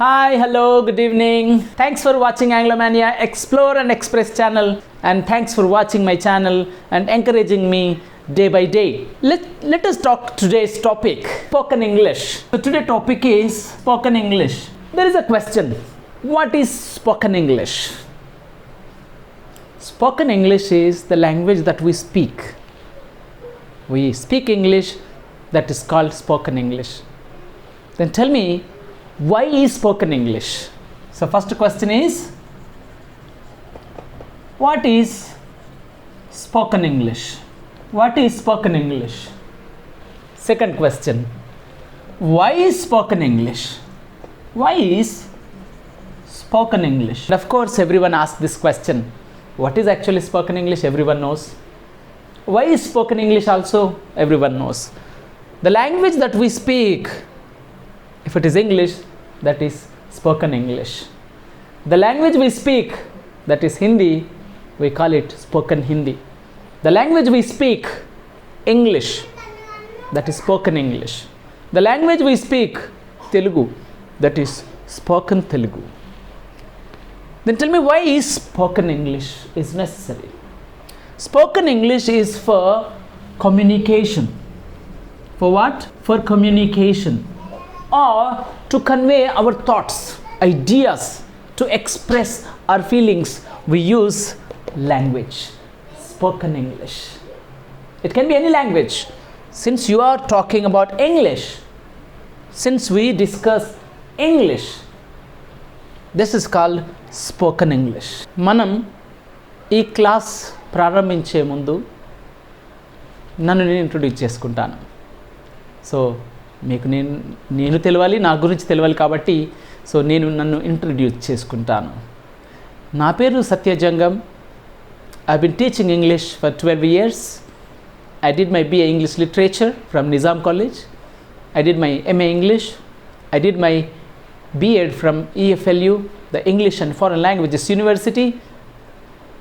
Hi, hello, good evening. Thanks for watching Anglomania Explore and Express channel, and thanks for watching my channel and encouraging me day by day. Let, let us talk today's topic spoken English. So, today's topic is spoken English. There is a question What is spoken English? Spoken English is the language that we speak. We speak English that is called spoken English. Then tell me, why is spoken English? So, first question is what is spoken English? What is spoken English? Second question why is spoken English? Why is spoken English? And of course, everyone asks this question what is actually spoken English? Everyone knows. Why is spoken English also? Everyone knows. The language that we speak, if it is English, that is spoken English. The language we speak, that is Hindi, we call it spoken Hindi. The language we speak, English, that is spoken English. The language we speak, Telugu, that is spoken Telugu. Then tell me why is spoken English is necessary? Spoken English is for communication. For what? For communication or to convey our thoughts, ideas, to express our feelings. We use language, spoken English. It can be any language. Since you are talking about English, since we discuss English, this is called spoken English మనం ఈ class ప్రారంభించే ముందు నన్ను నేను introduce చేసుకుంటాను so మీకు నేను నేను తెలవాలి నా గురించి తెలియాలి కాబట్టి సో నేను నన్ను ఇంట్రడ్యూస్ చేసుకుంటాను. నా పేరు Satyajangam I bin teaching English for twelve years I did my BA English literature from Nizam college I did my MA English I did my BEd from EFLU the English and foreign languages university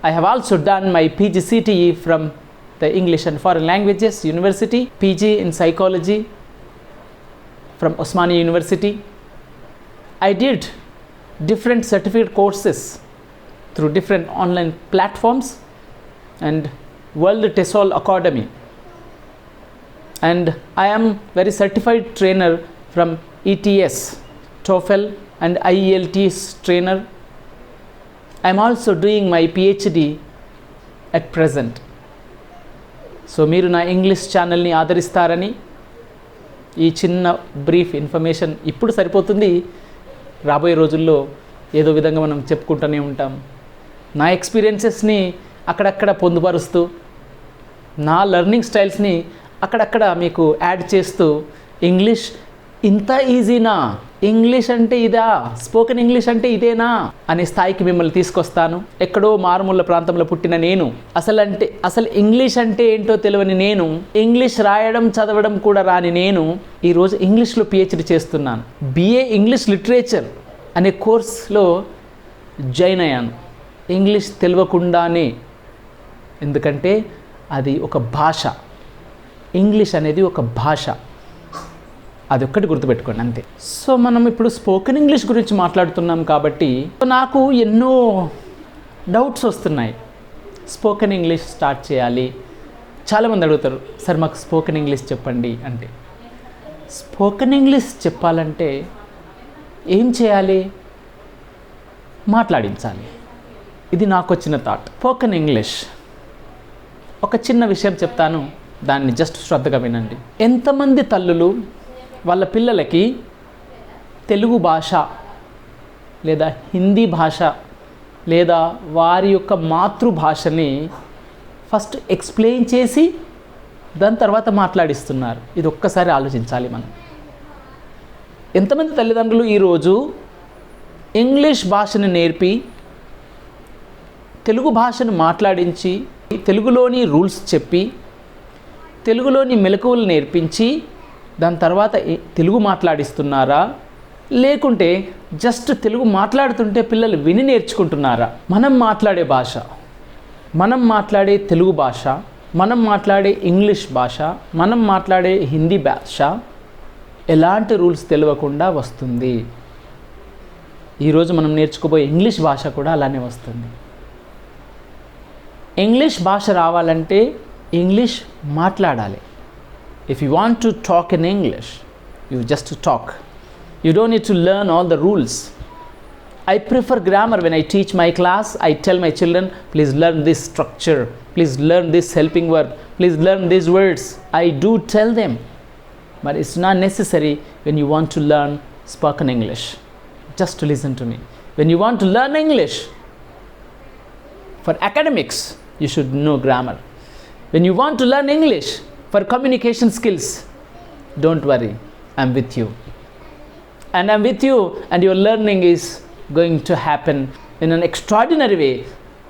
I have also done my PG CTE from the English and foreign languages university PG in psychology from Osmania University. I did different certificate courses through different online platforms and World TESOL Academy. And I am very certified trainer from ETS TOEFL and IELTS trainer. I am also doing my PhD at present. So మీరు నా English ఛానల్ని ఆదరిస్తారని ఈ చిన్న brief information ఇప్పుడు సరిపోతుంది. రాబోయే రోజుల్లో ఏదో విధంగా మనం చెప్పుకుంటూనే ఉంటాం. నా ఎక్స్పీరియన్సెస్ని అక్కడక్కడ పొందుపరుస్తూ నా లెర్నింగ్ స్టైల్స్ని అక్కడక్కడ మీకు యాడ్ చేస్తూ ఇంగ్లీష్ ఇంత ఈజీనా? ఇంగ్లీష్ అంటే ఇదా? స్పోకెన్ ఇంగ్లీష్ అంటే ఇదేనా? అనే స్థాయికి మిమ్మల్ని తీసుకొస్తాను. ఎక్కడో మారుమూల ప్రాంతంలో పుట్టిన నేను. అసలు అంటే అసలు ఇంగ్లీష్ అంటే ఏంటో తెలియని నేను. ఇంగ్లీష్ రాయడం చదవడం కూడా రాని నేను ఈరోజు ఇంగ్లీష్లో పిహెచ్డి చేస్తున్నాను. బిఏ ఇంగ్లీష్ లిటరేచర్ అనే కోర్స్లో జాయిన్ అయ్యాను. ఇంగ్లీష్ తెలియకుండానే. ఎందుకంటే అది ఒక భాష. ఇంగ్లీష్ అనేది ఒక భాష. అది ఒక్కటి గుర్తుపెట్టుకోండి అంతే. సో మనం ఇప్పుడు స్పోకెన్ ఇంగ్లీష్ గురించి మాట్లాడుతున్నాం కాబట్టి నాకు ఎన్నో డౌట్స్ వస్తున్నాయి. స్పోకెన్ ఇంగ్లీష్ స్టార్ట్ చేయాలి. చాలామంది అడుగుతారు సార్ మాకు స్పోకెన్ ఇంగ్లీష్ చెప్పండి అంటే. స్పోకెన్ ఇంగ్లీష్ చెప్పాలంటే ఏం చేయాలి? మాట్లాడించాలి. ఇది నాకు వచ్చిన థాట్. Spoken English. ఒక చిన్న విషయం చెప్తాను దాన్ని జస్ట్ శ్రద్ధగా వినండి. ఎంతమంది తల్లులు వాళ్ళ పిల్లలకి తెలుగు భాష లేదా హిందీ భాష లేదా వారి యొక్క మాతృభాషని ఫస్ట్ ఎక్స్ప్లెయిన్ చేసి దాని తర్వాత మాట్లాడిస్తున్నారు. ఇది ఒక్కసారి ఆలోచించాలి మనం. ఎంతమంది తల్లిదండ్రులు ఈరోజు ఇంగ్లీష్ భాషను నేర్పి తెలుగు భాషను మాట్లాడించి తెలుగులోని రూల్స్ చెప్పి తెలుగులోని మెలకువలు నేర్పించి దాని తర్వాత తెలుగు మాట్లాడిస్తున్నారా? లేకుంటే జస్ట్ తెలుగు మాట్లాడుతుంటే పిల్లలు విని నేర్చుకుంటున్నారా? మనం మాట్లాడే భాష. మనం మాట్లాడే తెలుగు భాష. మనం మాట్లాడే ఇంగ్లీష్ భాష. మనం మాట్లాడే హిందీ భాష. ఎలాంటి రూల్స్ తెలియకుండా వస్తుంది. ఈరోజు మనం నేర్చుకోబోయే ఇంగ్లీష్ భాష కూడా అలానే వస్తుంది. ఇంగ్లీష్ భాష రావాలంటే ఇంగ్లీష్ మాట్లాడాలి. If you want to talk in English, you just talk. You don't need to learn all the rules. I prefer grammar when I teach my class. I tell my children, please learn this structure, please learn this helping verb, please learn these words. I do tell them, but it's not necessary when you want to learn spoken English. Just to listen to me. When you want to learn English for academics, you should know grammar. When you want to learn English for communication skills don't worry I'm with you and I'm with you and your learning is going to happen in an extraordinary way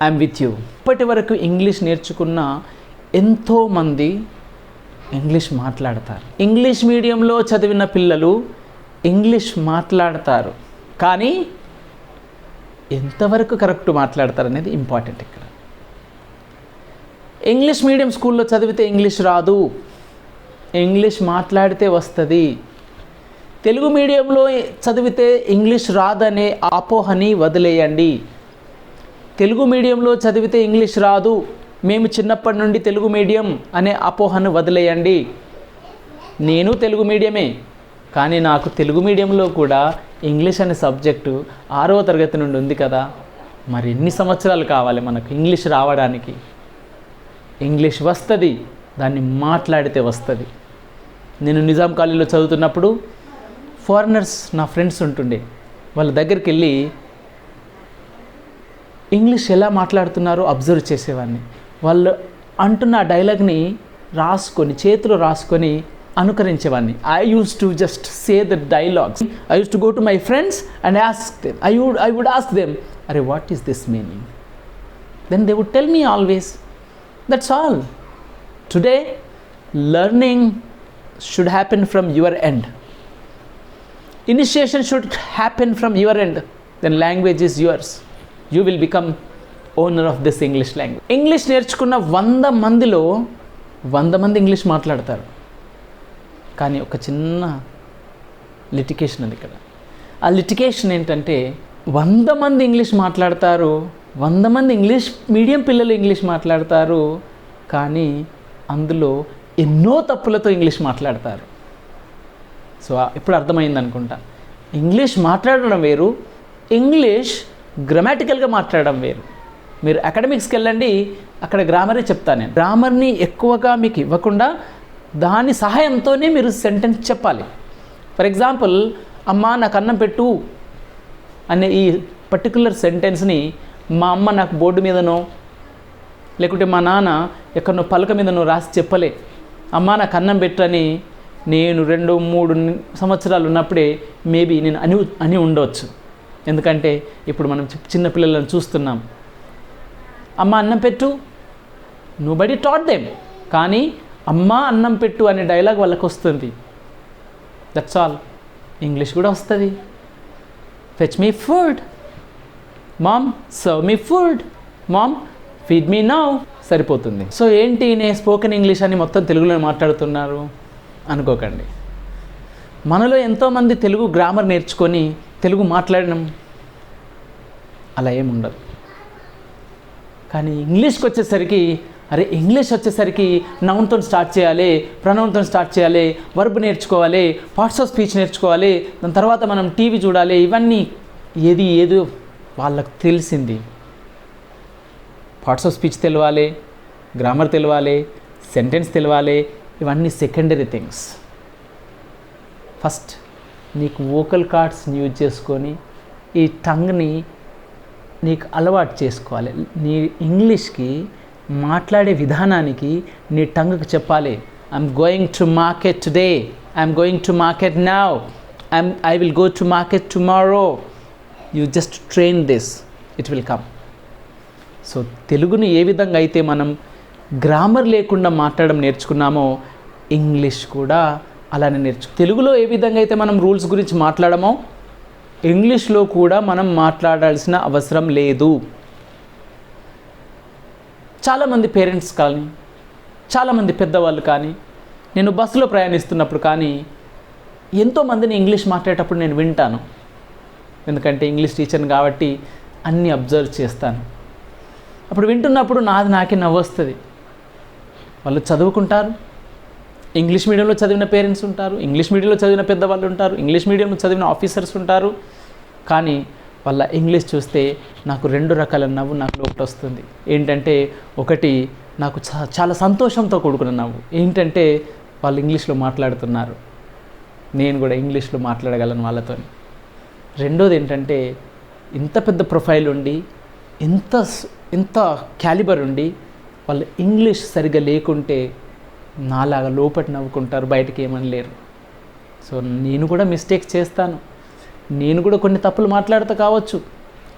I'm with you ఇప్పటి వరకు English నేర్చుకున్న ఎంతోమంది English మాట్లాడతారు English మీడియంలో చదివిన పిల్లలు English మాట్లాడతారు కానీ ఎంతవరకు కరెక్ట్ మాట్లాడతారు అనేది ఇంపార్టెంట్ ఇక్కడ ఇంగ్లీష్ మీడియం స్కూల్లో చదివితే ఇంగ్లీష్ రాదు. ఇంగ్లీష్ మాట్లాడితే వస్తుంది. తెలుగు మీడియంలో చదివితే ఇంగ్లీష్ రాదనే అపోహని వదిలేయండి. తెలుగు మీడియంలో చదివితే ఇంగ్లీష్ రాదు. మేము చిన్నప్పటి నుండి తెలుగు మీడియం అనే అపోహను వదిలేయండి. నేను తెలుగు మీడియమే. కానీ నాకు తెలుగు మీడియంలో కూడా ఇంగ్లీష్ అనే సబ్జెక్టు ఆరవ తరగతి నుండి ఉంది కదా. మరి ఎన్ని సంవత్సరాలు కావాలి మనకు ఇంగ్లీష్ రావడానికి? ఇంగ్లీష్ వస్తుంది దాన్ని మాట్లాడితే వస్తుంది. నేను నిజాం కాలేజీలో చదువుతున్నప్పుడు ఫారినర్స్ నా ఫ్రెండ్స్ ఉంటుండే. వాళ్ళ దగ్గరికి వెళ్ళి ఇంగ్లీష్ ఎలా మాట్లాడుతున్నారో అబ్జర్వ్ చేసేవాడిని. వాళ్ళు అంటున్న డైలాగ్ని రాసుకొని చేతిలో రాసుకొని అనుకరించేవాడిని. I use to just say the dialogues I use to go to my friends and ask them I would I would ask them అరే what is this meaning then they would tell me always that's all today learning should happen from your end initiation should happen from your end then language is yours you will become owner of this English language English నేర్చుకున్న వంద మందిలో వంద మంది English మాట్లాడతారు. కానీ ఒక చిన్న litigation ఉంది ఇక్కడ. ఆ లిటికేషన్ ఏంటంటే వంద మంది ఇంగ్లీష్ మాట్లాడతారు. వంద మంది ఇంగ్లీష్ మీడియం పిల్లలు ఇంగ్లీష్ మాట్లాడతారు కానీ అందులో ఎన్నో తప్పులతో ఇంగ్లీష్ మాట్లాడతారు. సో ఇప్పుడు అర్థమైంది అనుకుంటా ఇంగ్లీష్ మాట్లాడడం వేరు ఇంగ్లీష్ గ్రామాటికల్గా మాట్లాడడం వేరు. మీరు అకాడమిక్స్కి వెళ్ళండి అక్కడ గ్రామరే చెప్తాను నేను. గ్రామర్ని ఎక్కువగా మీకు ఇవ్వకుండా దాని సహాయంతోనే మీరు సెంటెన్స్ చెప్పాలి. ఫర్ ఎగ్జాంపుల్ అమ్మ నాకు అన్నం పెట్టు అనే ఈ పర్టికులర్ సెంటెన్స్ని మా అమ్మ నాకు బోర్డు మీదనో లేకుంటే మా నాన్న ఎక్కడనో పలక మీదనో రాసి చెప్పలే. అమ్మ నాకు అన్నం పెట్టని నేను రెండు మూడు సంవత్సరాలు ఉన్నప్పుడే మేబీ నేను అని అని ఉండవచ్చు ఎందుకంటే ఇప్పుడు మనం చిన్నపిల్లలను చిన్న పిల్లలను చూస్తున్నాం. అమ్మ అన్నం పెట్టు. నువ్వు బడి టాట్ దేమ్ కానీ అమ్మ అన్నం పెట్టు అనే డైలాగ్ వాళ్ళకి వస్తుంది దట్స్ ఆల్ ఇంగ్లీష్ కూడా వస్తుంది. Fetch me food mom serve me food mom feed me now సరిపోతుంది. సో ఏంటి నేను స్పోకెన్ ఇంగ్లీష్ అని మొత్తం తెలుగులో మాట్లాడుతున్నారు? అనుకోకండి. మనలో ఎంతోమంది తెలుగు గ్రామర్ నేర్చుకొని తెలుగు మాట్లాడడం అలా ఏముండదు కానీ ఇంగ్లీష్కి వచ్చేసరికి అరే ఇంగ్లీష్ వచ్చేసరికి నౌన్తో స్టార్ట్ చేయాలి ప్రనౌన్తో స్టార్ట్ చేయాలి వర్బ్ నేర్చుకోవాలి పార్ట్స్ ఆఫ్ స్పీచ్ నేర్చుకోవాలి దాని తర్వాత మనం టీవీ చూడాలి ఇవన్నీ ఏది ఏదో వాళ్ళకు తెలిసింది. పార్ట్స్ ఆఫ్ స్పీచ్ తెలవాలి గ్రామర్ తెలవాలి సెంటెన్స్ తెలవాలి ఇవన్నీ సెకండరీ థింగ్స్ ఫస్ట్ నీకు వోకల్ కార్డ్స్ని యూజ్ చేసుకొని ఈ టంగ్ని నీకు అలవాటు చేసుకోవాలి. నీ ఇంగ్లీష్కి మాట్లాడే విధానానికి నీ టంగ్కి చెప్పాలి. I'm going to market today I'm going to market now I'm I will go to market tomorrow you just train this it will come. So తెలుగుని ఏ విధంగా అయితే మనం గ్రామర్ లేకుండా మాట్లాడడం నేర్చుకున్నామో ఇంగ్లీష్ కూడా అలానే నేర్చు తెలుగులో ఏ విధంగా అయితే మనం రూల్స్ గురించి మాట్లాడమో ఇంగ్లీష్లో కూడా మనం మాట్లాడాల్సిన అవసరం లేదు. చాలామంది పేరెంట్స్ కానీ చాలామంది పెద్దవాళ్ళు కానీ నేను బస్సులో ప్రయాణిస్తున్నప్పుడు కానీ ఎంతోమందిని ఇంగ్లీష్ మాట్లాడేటప్పుడు నేను వింటాను. ఎందుకంటే ఇంగ్లీష్ టీచర్ని కాబట్టి అన్నీ అబ్జర్వ్ చేస్తాను. అప్పుడు వింటున్నప్పుడు నాది నాకే నవ్వొస్తుంది వాళ్ళు చదువుకుంటారు. ఇంగ్లీష్ మీడియంలో చదివిన పేరెంట్స్ ఉంటారు. ఇంగ్లీష్ మీడియంలో చదివిన పెద్దవాళ్ళు ఉంటారు. ఇంగ్లీష్ మీడియంలో చదివిన ఆఫీసర్స్ ఉంటారు. కానీ వాళ్ళ ఇంగ్లీష్ చూస్తే నాకు రెండు రకాల నవ్వు నాకు లోపల వస్తుంది. ఏంటంటే ఒకటి నాకు చాలా సంతోషంతో కూడుకున్న నవ్వు. ఏంటంటే వాళ్ళు ఇంగ్లీష్లో మాట్లాడుతున్నారు. నేను కూడా ఇంగ్లీష్లో మాట్లాడగలను వాళ్ళతో రెండోది ఏంటంటే ఇంత పెద్ద ప్రొఫైల్ ఉండి ఇంత ఇంత క్యాలిబర్ ఉండి వాళ్ళు ఇంగ్లీష్ సరిగ్గా లేకుంటే నాలాగా లోపటి నవ్వుకుంటారు బయటకి ఏమని లేరు. సో నేను కూడా మిస్టేక్స్ చేస్తాను. నేను కూడా కొన్ని తప్పులు మాట్లాడుతూ కావచ్చు.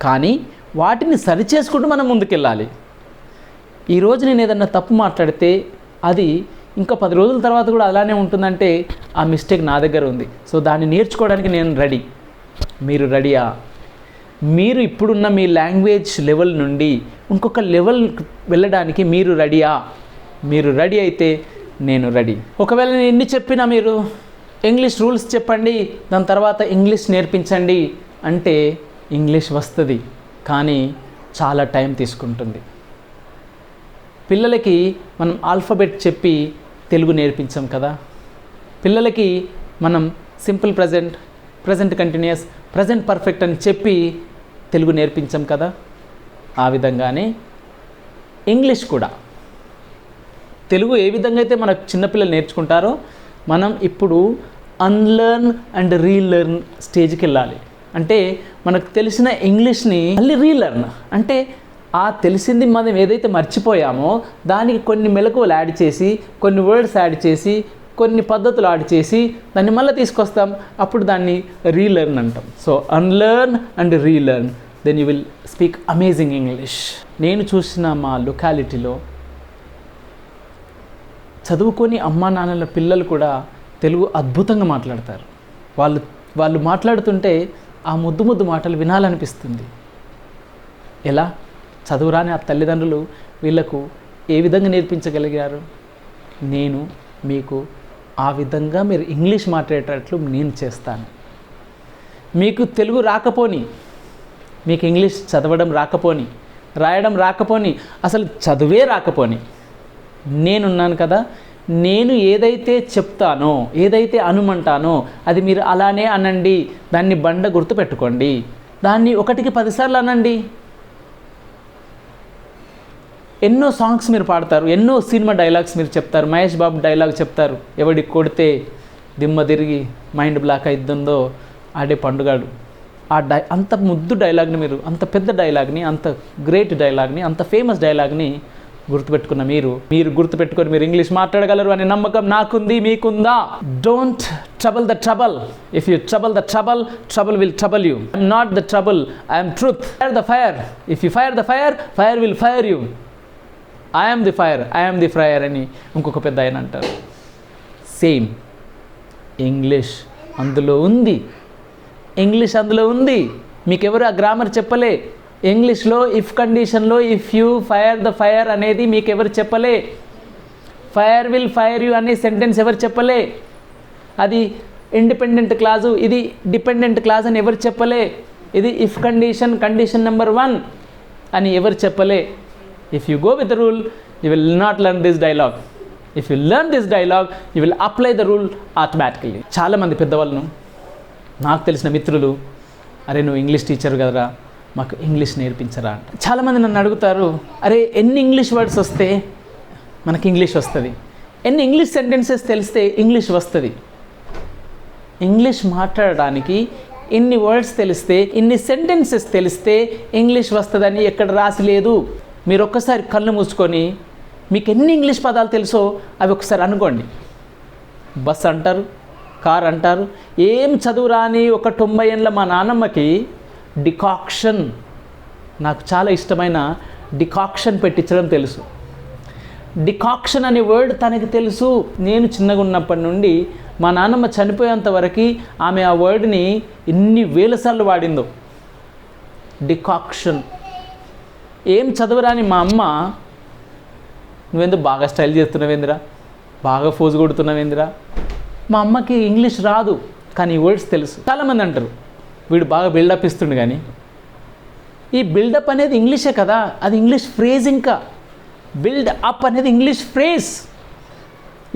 కానీ వాటిని సరిచేసుకుంటూ మనం ముందుకెళ్ళాలి. ఈరోజు నేను ఏదన్నా తప్పు మాట్లాడితే అది ఇంకా పది రోజుల తర్వాత కూడా అలానే ఉంటుందంటే ఆ మిస్టేక్ నా దగ్గర ఉంది. సో దాన్ని నేర్చుకోవడానికి నేను రెడీ. మీరు రెడీయా? మీరు ఇప్పుడున్న మీ లాంగ్వేజ్ లెవెల్ నుండి ఇంకొక లెవెల్ వెళ్ళడానికి మీరు రెడీయా? మీరు రెడీ అయితే నేను రెడీ. ఒకవేళ నేను ఎన్ని చెప్పినా మీరు ఇంగ్లీష్ రూల్స్ చెప్పండి దాని తర్వాత ఇంగ్లీష్ నేర్పించండి అంటే ఇంగ్లీష్ వస్తుంది కానీ చాలా టైం తీసుకుంటుంది. పిల్లలకి మనం ఆల్ఫబెట్ చెప్పి తెలుగు నేర్పించాం కదా. పిల్లలకి మనం simple present present continuous present perfect అని చెప్పి తెలుగు నేర్పించాం కదా. ఆ విధంగానే ఇంగ్లీష్ కూడా. తెలుగు ఏ విధంగా అయితే మన చిన్నపిల్లలు నేర్చుకుంటారో మనం ఇప్పుడు అన్లర్న్ అండ్ రీలర్న్ స్టేజ్కి వెళ్ళాలి. అంటే మనకు తెలిసిన ఇంగ్లీష్ని మళ్ళీ రీలర్న్ అంటే ఆ తెలిసింది మనం ఏదైతే మర్చిపోయామో దానికి కొన్ని మెలకువలు యాడ్ చేసి కొన్ని వర్డ్స్ యాడ్ చేసి కొన్ని పద్ధతులు యాడ్ చేసి దాన్ని మళ్ళీ తీసుకొస్తాం. అప్పుడు దాన్ని రీలెర్న్ అంటాం. So unlearn and relearn then you will speak amazing English నేను చూసిన మా లొకాలిటీలో చదువుకొని అమ్మా నాన్నల పిల్లలు కూడా తెలుగు అద్భుతంగా మాట్లాడతారు. వాళ్ళు వాళ్ళు మాట్లాడుతుంటే ఆ ముద్దు ముద్దు మాటలు వినాలనిపిస్తుంది. ఎలా? చదువురాని ఆ తల్లిదండ్రులు వీళ్ళకు ఏ విధంగా నేర్పించగలిగారు? నేను మీకు ఆ విధంగా మీరు ఇంగ్లీష్ మాట్లాడేటట్లు నేను చేస్తాను. మీకు తెలుగు రాకపోని మీకు ఇంగ్లీష్ చదవడం రాకపోని రాయడం రాకపోని అసలు చదువే రాకపోని నేనున్నాను కదా నేను ఏదైతే చెప్తానో ఏదైతే అనుమంటానో అది మీరు అలానే అనండి దాన్ని బండ గుర్తు పెట్టుకోండి. దాన్ని ఒకటికి పదిసార్లు అనండి. ఎన్నో సాంగ్స్ మీరు పాడతారు ఎన్నో సినిమా డైలాగ్స్ మీరు చెప్తారు మహేష్ బాబు డైలాగ్ చెప్తారు ఎవడికి కొడితే దిమ్మ తిరిగి మైండ్ బ్లాక్ అయిద్దో ఆడే పండుగాడు. ఆ డై అంత ముద్దు డైలాగ్ని మీరు అంత పెద్ద డైలాగ్ని అంత గ్రేట్ డైలాగ్ని అంత ఫేమస్ డైలాగ్ని గుర్తుపెట్టుకున్న మీరు మీరు గుర్తుపెట్టుకొని మీరు ఇంగ్లీష్ మాట్లాడగలరు అనే నమ్మకం నాకుంది మీకుందా? Don't trouble the trouble if you trouble the trouble trouble will trouble you I'm not the trouble I'm truth fire the fire if you fire the fire fire will fire you I'm the fire I'm the fire అని ఇంకొక పెద్ద ఆయన అంటారు. Same English అందులో ఉంది. English అందులో ఉంది. మీకు ఎవరు ఆ గ్రామర్ చెప్పలే? ఇంగ్లీష్లో ఇఫ్ కండిషన్లో if you fire the fire అనేది మీకు ఎవరు చెప్పలే? ఫైర్ విల్ ఫైర్ యూ అనే సెంటెన్స్ ఎవరు చెప్పలే? అది ఇండిపెండెంట్ క్లాజు ఇది డిపెండెంట్ క్లాజ్ అని ఎవరు చెప్పలే? ఇది if condition condition number one అని ఎవరు చెప్పలే? If you go with the rule you will not learn this dialogue if you learn this dialogue you will apply the rule automatically చాలామంది పెద్దవాళ్ళను నాకు తెలిసిన మిత్రులు అరే నువ్వు ఇంగ్లీష్ టీచర్ కదరా మాకు ఇంగ్లీష్ నేర్పించరా అంట. చాలామంది నన్ను అడుగుతారు అరే ఎన్ని ఇంగ్లీష్ వర్డ్స్ వస్తే మనకి ఇంగ్లీష్ వస్తుంది? ఎన్ని ఇంగ్లీష్ సెంటెన్సెస్ తెలిస్తే ఇంగ్లీష్ వస్తుంది? ఇంగ్లీష్ మాట్లాడడానికి ఇన్ని వర్డ్స్ తెలిస్తే ఇన్ని సెంటెన్సెస్ తెలిస్తే ఇంగ్లీష్ వస్తుందని ఎక్కడ రాసి లేదు? మీరు ఒక్కసారి కళ్ళు మూసుకొని మీకు ఎన్ని ఇంగ్లీష్ పదాలు తెలుసో అవి ఒకసారి అనుకోండి. బస్ అంటారు కార్ అంటారు ఏం చదువు రాని ఒక తొంభై ఏళ్ళ మా నాన్నమ్మకి డికాక్షన్ నాకు చాలా ఇష్టమైన డికాక్షన్ పెట్టించడం తెలుసు. డికాక్షన్ అనే వర్డ్ తనకి తెలుసు. నేను చిన్నగా ఉన్నప్పటి నుండి మా నాన్నమ్మ చనిపోయేంత వరకు ఆమె ఆ వర్డ్ని ఎన్ని వేల సార్లు వాడిందో. డికాక్షన్. ఏం చదవరాని మా అమ్మ నువ్వెందుకు బాగా స్టైల్ చేస్తున్నావేందిరా బాగా ఫోజు కొడుతున్నావేందిరా మా అమ్మకి ఇంగ్లీష్ రాదు కానీ ఈ వర్డ్స్ తెలుసు. చాలామంది అంటారు వీడు బాగా బిల్డప్ ఇస్తుండు కానీ ఈ బిల్డప్ అనేది ఇంగ్లీషే కదా అది ఇంగ్లీష్ ఫ్రేజ్ ఇంకా. బిల్డ్ అప్ అనేది ఇంగ్లీష్ ఫ్రేజ్.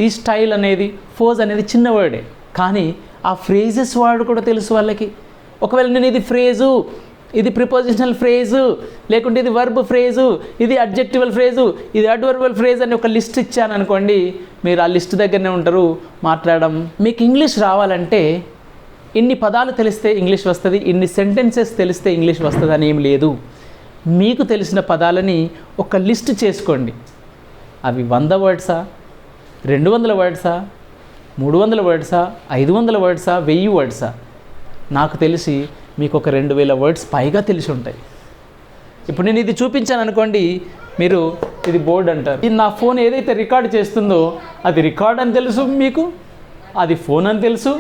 ఈ స్టైల్ అనేది ఫోజ్ అనేది చిన్న వర్డే కానీ ఆ ఫ్రేజెస్ వాడు కూడా తెలుసు వాళ్ళకి. ఒకవేళ నేను ఇది ఫ్రేజు ఇది ప్రిపోజిషనల్ ఫ్రేజు లేకుంటే ఇది వర్బ్ ఫ్రేజు ఇది అడ్జెక్టివల్ ఫ్రేజు ఇది అడ్వర్బల్ ఫ్రేజ్ అని ఒక లిస్ట్ ఇచ్చాను అనుకోండి మీరు ఆ లిస్ట్ దగ్గరనే ఉంటారు మాట్లాడడం. మీకు ఇంగ్లీష్ రావాలంటే ఇన్ని పదాలు తెలిస్తే ఇంగ్లీష్ వస్తుంది ఇన్ని సెంటెన్సెస్ తెలిస్తే ఇంగ్లీష్ వస్తుంది అని ఏం లేదు. మీకు తెలిసిన పదాలని ఒక లిస్ట్ చేసుకోండి. అవి వంద వర్డ్సా రెండు వందల వర్డ్సా మూడు వందల వర్డ్సా ఐదు వందల వర్డ్సా వెయ్యి వర్డ్సా నాకు తెలిసి మీకు ఒక రెండు వేల వర్డ్స్ పైగా తెలిసి ఉంటాయి. ఇప్పుడు నేను ఇది చూపించాను అనుకోండి మీరు ఇది బోర్డ్ అంటారు. ఇది నా ఫోన్ ఏదైతే రికార్డ్ చేస్తుందో అది రికార్డ్ అని తెలుసు మీకు అది ఫోన్ అని తెలుసు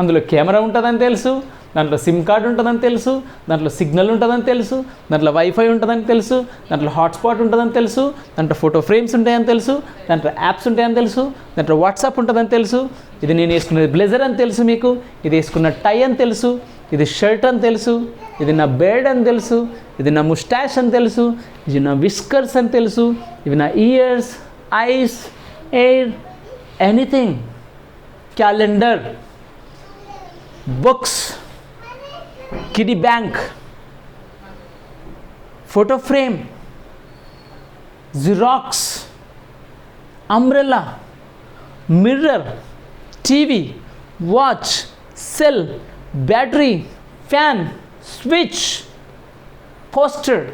అందులో కెమెరా ఉంటుందని తెలుసు దాంట్లో సిమ్ కార్డ్ ఉంటుందని తెలుసు దాంట్లో సిగ్నల్ ఉంటుందని తెలుసు దాంట్లో వైఫై ఉంటుందని తెలుసు దాంట్లో హాట్స్పాట్ ఉంటుందని తెలుసు దాంట్లో ఫోటో ఫ్రేమ్స్ ఉంటాయని తెలుసు దాంట్లో యాప్స్ ఉంటాయని తెలుసు దాంట్లో వాట్సాప్ ఉంటుందని తెలుసు ఇది నేను వేసుకున్నది బ్లెజర్ అని తెలుసు మీకు ఇది వేసుకున్న టై అని తెలుసు ఇది షర్ట్ అని తెలుసు ఇది నా బెడ్ అని తెలుసు ఇది నా ముస్టాష్ అని తెలుసు ఇది నా విస్కర్స్ అని తెలుసు ఇవి నా years ice air anything calendar books kiddy bank photo frame xerox umbrella mirror TV watch cell battery fan switch poster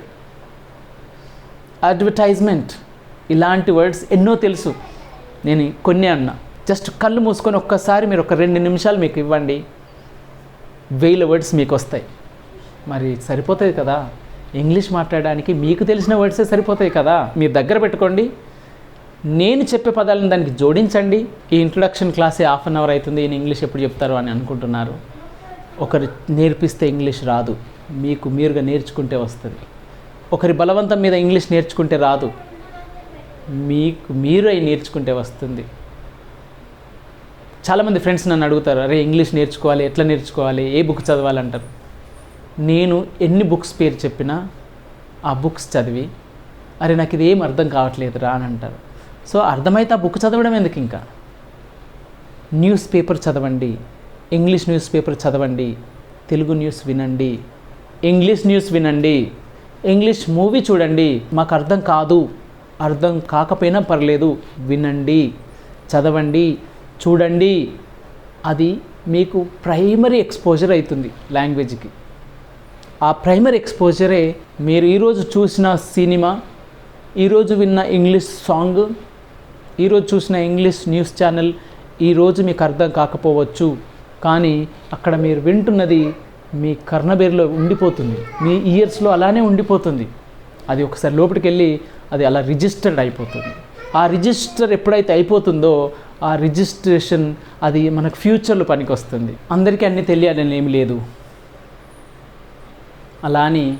advertisement ఇలాంటి వర్డ్స్ ఎన్నో తెలుసు. నేను కొన్ని అన్నా. జస్ట్ కళ్ళు మూసుకొని ఒక్కసారి మీరు ఒక రెండు నిమిషాలు మీకు ఇవ్వండి. వేల వర్డ్స్ మీకు వస్తాయి. మరి సరిపోతుంది కదా? ఇంగ్లీష్ మాట్లాడడానికి మీకు తెలిసిన వర్డ్సే సరిపోతాయి కదా? మీరు దగ్గర పెట్టుకోండి. నేను చెప్పే పదాలను దానికి జోడించండి. ఈ ఇంట్రొడక్షన్ క్లాసే హాఫ్ అన్ అవర్ అవుతుంది. నేను ఇంగ్లీష్ ఎప్పుడు చెప్తారు అని అనుకుంటున్నారు. ఒకరు నేర్పిస్తే ఇంగ్లీష్ రాదు. మీకు మీరుగా నేర్చుకుంటే వస్తుంది. ఒకరి బలవంతం మీద ఇంగ్లీష్ నేర్చుకుంటే రాదు. మీకు మీరు అయి నేర్చుకుంటే వస్తుంది. చాలామంది ఫ్రెండ్స్ నన్ను అడుగుతారు అరే ఇంగ్లీష్ నేర్చుకోవాలి ఎట్లా నేర్చుకోవాలి ఏ బుక్ చదవాలంటారు? నేను ఎన్ని బుక్స్ పేరు చెప్పినా ఆ బుక్స్ చదివి అరే నాకు ఇది ఏం అర్థం కావట్లేదు రా అని అంటారు. సో అర్థమైతే ఆ బుక్ చదవడం ఎందుకు ఇంకా న్యూస్ పేపర్ చదవండి. ఇంగ్లీష్ న్యూస్ పేపర్ చదవండి తెలుగు న్యూస్ వినండి ఇంగ్లీష్ న్యూస్ వినండి ఇంగ్లీష్ మూవీ చూడండి మాకు అర్థం కాదు అర్థం కాకపోయినా పర్లేదు వినండి చదవండి చూడండి. అది మీకు ప్రైమరీ ఎక్స్పోజర్ అవుతుంది లాంగ్వేజ్కి. ఆ ప్రైమరీ ఎక్స్పోజరే మీరు ఈరోజు చూసిన సినిమా ఈరోజు విన్న ఇంగ్లీష్ సాంగ్ ఈరోజు చూసిన ఇంగ్లీష్ న్యూస్ ఛానల్ ఈరోజు మీకు అర్థం కాకపోవచ్చు. కానీ అక్కడ మీరు వింటున్నది మీ కర్ణబేరులో ఉండిపోతుంది. మీ ఇయర్స్లో అలానే ఉండిపోతుంది. అది ఒకసారి లోపలికి వెళ్ళి అది అలా రిజిస్టర్డ్ అయిపోతుంది. ఆ రిజిస్టర్ ఎప్పుడైతే అయిపోతుందో ఆ రిజిస్ట్రేషన్ అది మనకు ఫ్యూచర్లో పనికి వస్తుంది అందరికీ అన్నీ తెలియాలని ఏమి లేదు. అలా అని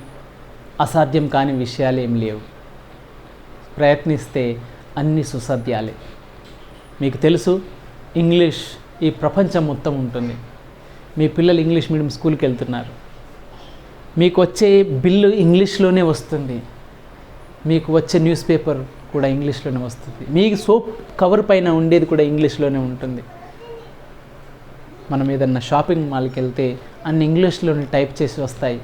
అసాధ్యం కాని విషయాలు ఏమి లేవు. ప్రయత్నిస్తే అన్ని సుసాధ్యాలే మీకు తెలుసు ఇంగ్లీష్ ఈ ప్రపంచం మొత్తం ఉంటుంది. మీ పిల్లలు ఇంగ్లీష్ మీడియం స్కూల్కి వెళ్తున్నారు. మీకు వచ్చే బిల్లు ఇంగ్లీష్లోనే వస్తుంది. మీకు వచ్చే న్యూస్ పేపర్ కూడా ఇంగ్లీష్లోనే వస్తుంది. మీకు సోప్ కవర్ పైన ఉండేది కూడా ఇంగ్లీష్లోనే ఉంటుంది. మనం ఏదన్నా షాపింగ్ మాల్కి వెళ్తే అన్ని ఇంగ్లీష్లోనే టైప్ చేసి వస్తాయి.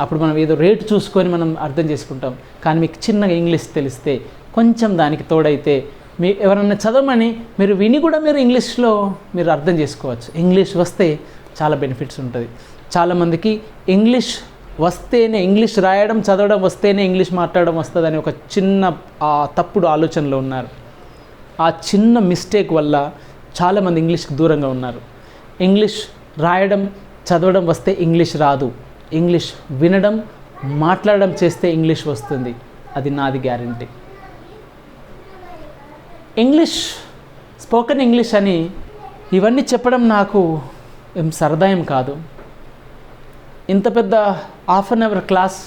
అప్పుడు మనం ఏదో రేటు చూసుకొని మనం అర్థం చేసుకుంటాం. కానీ మీకు చిన్నగా ఇంగ్లీష్ తెలిస్తే కొంచెం దానికి తోడైతే మీ ఎవరన్నా చదవమని మీరు విని కూడా మీరు ఇంగ్లీష్లో మీరు అర్థం చేసుకోవచ్చు. ఇంగ్లీష్ వస్తే చాలా బెనిఫిట్స్ ఉంటుంది. చాలామందికి ఇంగ్లీష్ వస్తేనే ఇంగ్లీష్ రాయడం చదవడం వస్తేనే ఇంగ్లీష్ మాట్లాడడం వస్తుందని ఒక చిన్న తప్పుడు ఆలోచనలో ఉన్నారు. ఆ చిన్న మిస్టేక్ వల్ల చాలామంది ఇంగ్లీష్కి దూరంగా ఉన్నారు. ఇంగ్లీష్ రాయడం చదవడం వస్తే ఇంగ్లీష్ రాదు. ఇంగ్లీష్ వినడం మాట్లాడడం చేస్తే ఇంగ్లీష్ వస్తుంది. అది నాది గ్యారంటీ. ఇంగ్లీష్ స్పోకెన్ ఇంగ్లీష్ అని ఇవన్నీ చెప్పడం నాకు ఏం సరదాయం కాదు. ఇంత పెద్ద హాఫ్ అన్ అవర్ క్లాస్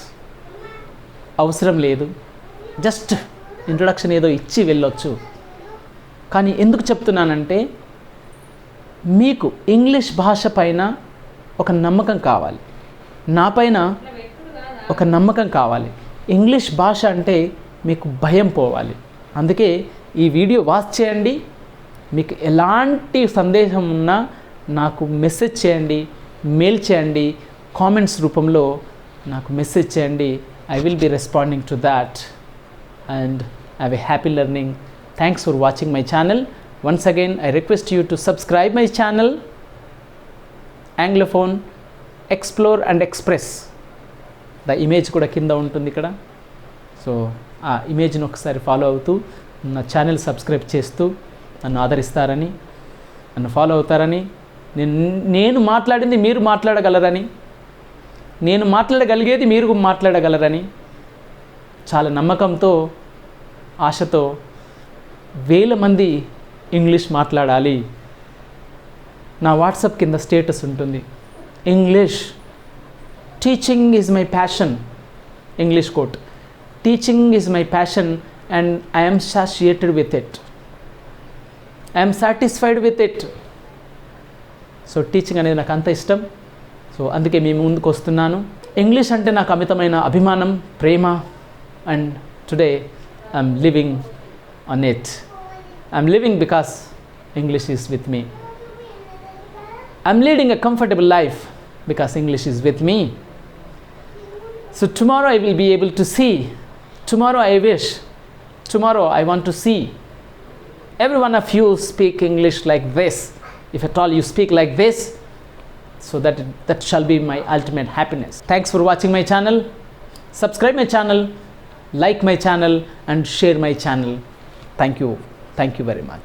అవసరం లేదు. జస్ట్ ఇంట్రొడక్షన్ ఏదో ఇచ్చి వెళ్ళొచ్చు. కానీ ఎందుకు చెప్తున్నానంటే మీకు ఇంగ్లీష్ భాష పైన ఒక నమ్మకం కావాలి. నా పైన ఒక నమ్మకం కావాలి. ఇంగ్లీష్ భాష అంటే మీకు భయం పోవాలి. అందుకే ఈ వీడియో వాచ్ చేయండి. మీకు ఎలాంటి సందేహం ఉన్నా నాకు మెసేజ్ చేయండి మెయిల్ చేయండి కామెంట్స్ రూపంలో నాకు మెసేజ్ చేయండి. I will be responding to that and have a happy learning thanks for watching my channel once again I request you to subscribe my channel Anglophone explore and express the image కూడా కింద ఉంటుంది ఇక్కడ so ఆ ఇమేజ్ని ఒకసారి follow అవుతూ నా channel subscribe చేస్తూ నన్ను ఆదరిస్తారని నన్ను ఫాలో అవుతారని నేను నేను మాట్లాడింది మీరు మాట్లాడగలరని నేను మాట్లాడగలిగేది మీరు మాట్లాడగలరని చాలా నమ్మకంతో ఆశతో వేల మంది ఇంగ్లీష్ మాట్లాడాలి. నా వాట్సాప్ కింద స్టేటస్ ఉంటుంది. English teaching is my passion English quote. Teaching is my passion and I'm satiated with it I'm satisfied with it so teaching అనేది నాకు అంత ఇష్టం. సో అందుకే మీ ముందుకు వస్తున్నాను. ఇంగ్లీష్ అంటే నాకు అమితమైన అభిమానం ప్రేమ and today I'm living on it I'm living because English is with me I'm leading a comfortable life because English is with me so tomorrow I will be able to see tomorrow I wish Tomorrow I want to see. Every one of you speak English like this. If at all you speak like this, so that that shall be my ultimate happiness. Thanks for watching my channel. Subscribe my channel, like my channel, and share my channel. Thank you. Thank you very much.